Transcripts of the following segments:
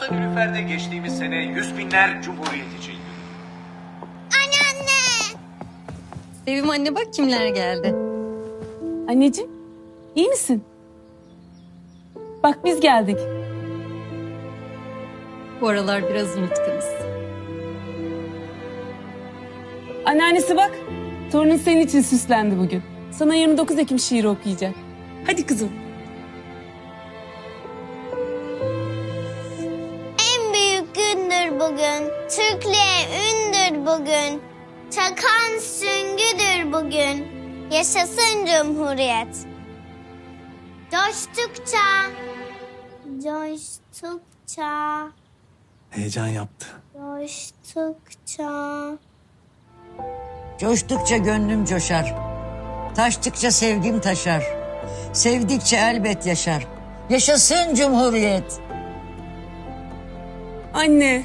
Bursa Nilüfer'de geçtiğimiz sene yüz binler Cumhuriyet için Anneanne. Sevim anne bak kimler geldi. Anneciğim, iyi misin? Bak biz geldik. Bu aralar biraz unutkunuz. Anneannesi bak, torunun senin için süslendi bugün. Sana 29 Ekim şiiri okuyacak. Hadi kızım. Bugün. Türklüğe ündür bugün. Çakan süngüdür bugün. Yaşasın Cumhuriyet. Coştukça, coştukça, Heyecan yaptı. coştukça. Coştukça gönlüm coşar. Taştıkça sevgim taşar. Sevdikçe elbet yaşar. Yaşasın Cumhuriyet. Anne,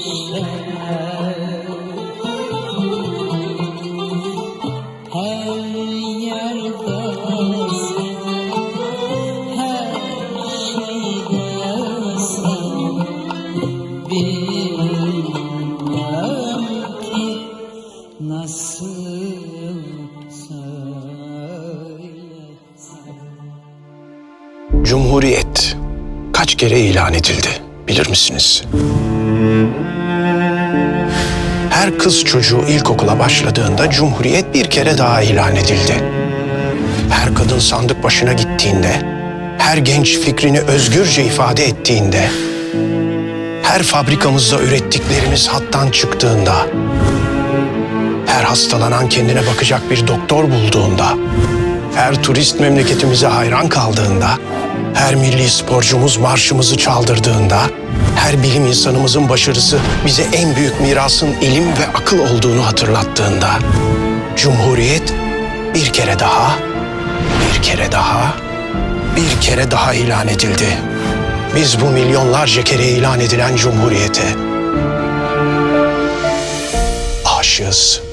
Cumhuriyet kaç kere ilan edildi bilir misiniz? Her kız çocuğu ilkokula başladığında Cumhuriyet bir kere daha ilan edildi. Her kadın sandık başına gittiğinde, her genç fikrini özgürce ifade ettiğinde, her fabrikamızda ürettiklerimiz hattan çıktığında, her hastalanan kendine bakacak bir doktor bulduğunda, her turist memleketimize hayran kaldığında, her milli sporcumuz marşımızı çaldırdığında, her bilim insanımızın başarısı bize en büyük mirasın ilim ve akıl olduğunu hatırlattığında, Cumhuriyet bir kere daha, bir kere daha, bir kere daha ilan edildi. Biz bu milyonlarca kere ilan edilen Cumhuriyete aşığız.